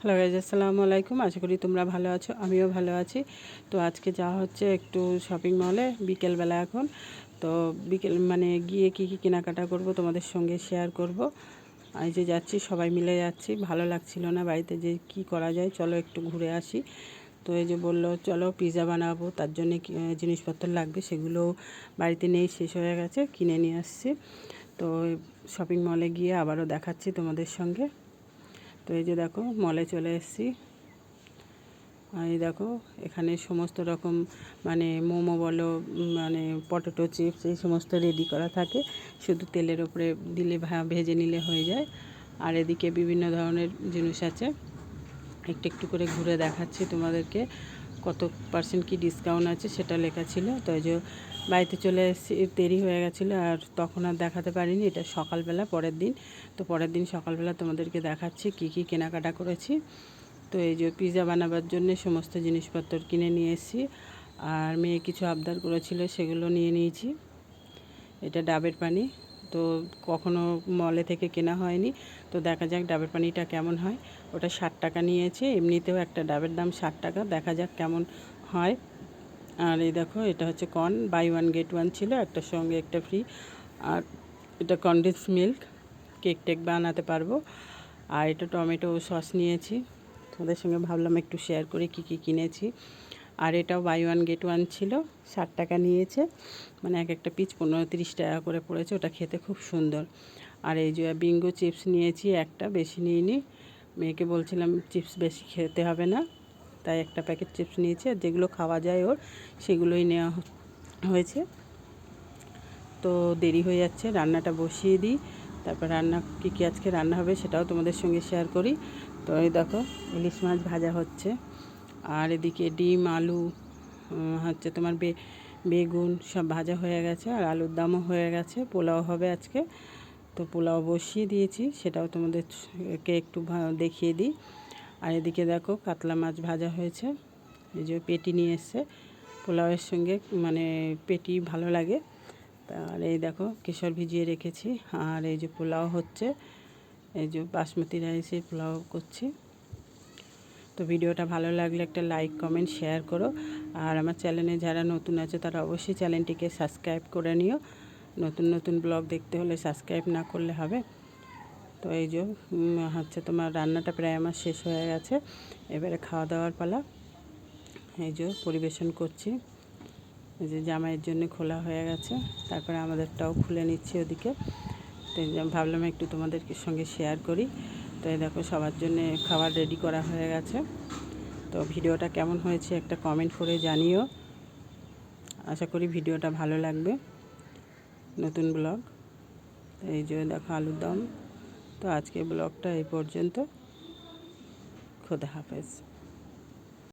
Hello guys আসসালামু আলাইকুম। আশা করি তোমরা ভালো আছো, আমিও ভালো আছি। তো আজকে যাওয়া হচ্ছে একটু শপিং মলে বিকেলবেলা এখন। তো বিকেল মানে গিয়ে কি কি কেনাকাটা করব তোমাদের সঙ্গে শেয়ার করব। এই যে যাচ্ছি, সবাই মিলে যাচ্ছি। ভালো লাগছিল না বাড়িতে যে কি করা যায়, চলো একটু ঘুরে আসি। তো এই যে বলল, চলো পিৎজা বানাবো। তার জন্য জিনিসপত্র লাগবে, সেগুলো বাড়িতে নেই, শেষ হয়ে গেছে, কিনে নিয়ে আসছি। তো শপিং মলে গিয়ে আবারও দেখাচ্ছি তোমাদের সঙ্গে। তো এই যে দেখো মলে চলে এসেছি। এই দেখো, এখানে সমস্ত রকম মানে মোমো বলো মানে পটেটো চিপস, এই সমস্ত রেডি করা থাকে। শুধু তেলের ওপরে দিলে ভেজে নিলে হয়ে যায়। আর এদিকে বিভিন্ন ধরনের জিনিস আছে। একটু একটু করে ঘুরে দেখাচ্ছি তোমাদেরকে। কত পার্সেন্ট কি ডিসকাউন্ট আছে সেটা লেখা ছিল। তো যে বাড়িতে চলে এসেছি, দেরি হয়ে গেছিল আর তখন আর দেখাতে পারিনি। এটা সকালবেলা, পরের দিন। তো পরের দিন সকালবেলা তোমাদেরকে দেখাচ্ছি কি কি কেনাকাটা করেছি। তো এই যে পিৎজা বানাবার জন্য সমস্ত জিনিসপত্র কিনে নিয়ে এসেছি। আর মেয়ে কিছু আবদার করেছিল, সেগুলো নিয়ে নিয়েছি। এটা ডাবের পানি। তো কখনো মলে থেকে কেনা হয়নি। তো দেখা যাক ডাবের পানিটা কেমন হয়। ওটা ষাট টাকা নিয়েছে, এমনিতেও একটা ডাবের দাম ষাট টাকা। দেখা যাক কেমন হয়। আর এই দেখো, এটা হচ্ছে corn. Buy one get one ছিল, একটার সঙ্গে একটা ফ্রি। আর এটা কন্ডেন্স মিল্ক। কেক টেক বানাতে পারব। আর এটা টমেটো সস নিয়েছি। তোমাদের সঙ্গে ভাবলাম একটু শেয়ার করে, কি কি কিনেছি। আর এটাও বাই ওয়ান গেট ওয়ান ছিল, ষাট টাকা নিয়েছে। মানে এক একটা পিস পনেরো তিরিশ টাকা করে পড়েছে, ওটা খেতে খুব সুন্দর। আর এই যে বিঙ্গো চিপস নিয়েছি একটা, বেশি নিইনি। মেয়েকে বলছিলাম চিপস বেশি খেতে হবে না। তাই একটা প্যাকেট চিপস নিয়েছি, আর যেগুলো খাওয়া যায় ওর, সেগুলোই নেওয়া হয়েছে। তো দেরি হয়ে যাচ্ছে, রান্নাটা বসিয়ে দিই। তারপর রান্না, কী কী আজকে রান্না হবে সেটাও তোমাদের সঙ্গে শেয়ার করি। তো এই দেখো, ইলিশ মাছ ভাজা হচ্ছে। আর এদিকে ডিম, আলু হচ্ছে তোমার বে, বেগুন সব ভাজা হয়ে গেছে আর আলুর দামও হয়ে গেছে। পোলাও হবে আজকে। তো পোলাও বসিয়ে দিয়েছি, সেটাও তোমাদেরকে একটু দেখিয়ে দিই। আর এদিকে দেখো কাতলা মাছ ভাজা হয়েছে। এই যে পেটি নিয়ে এসছে। পোলাওয়ের সঙ্গে মানে পেটি ভালো লাগে। আর এই দেখো কেশর ভিজিয়ে রেখেছি। আর এই যে পোলাও হচ্ছে, এই যে বাসমতি রাইসের পোলাও করছি। তো ভিডিওটা ভালো লাগলে একটা লাইক, কমেন্ট, শেয়ার করো। আর আমার চ্যানেলে যারা নতুন আছে, তারা অবশ্যই চ্যানেলটিকে সাবস্ক্রাইব করে নিও। নতুন নতুন ব্লগ দেখতে হলে সাবস্ক্রাইব না করলে হবে। তো এই যে হচ্ছে তোমার রান্নাটা প্রায় আমার শেষ হয়ে গেছে। এবারে খাওয়া দাওয়ার পালা। এই যে, পরিবেশন করছি। এই যে, জামাইয়ের জন্য খোলা হয়ে গেছে। তারপরে আমাদেরটাও খুলে নিচ্ছি ওদিকে। তো ভাবলাম একটু তোমাদের সঙ্গে শেয়ার করি। তো দেখো সবার জন্য খাবার রেডি করা হয়ে গেছে। তো ভিডিওটা কেমন হয়েছে একটা কমেন্ট করে জানিও। আশা করি ভিডিওটা ভালো লাগবে। নতুন ব্লগ এই যে দেখো আলুর দম। তো আজকে ব্লগটা এই পর্যন্ত। খোদা হাফেজ।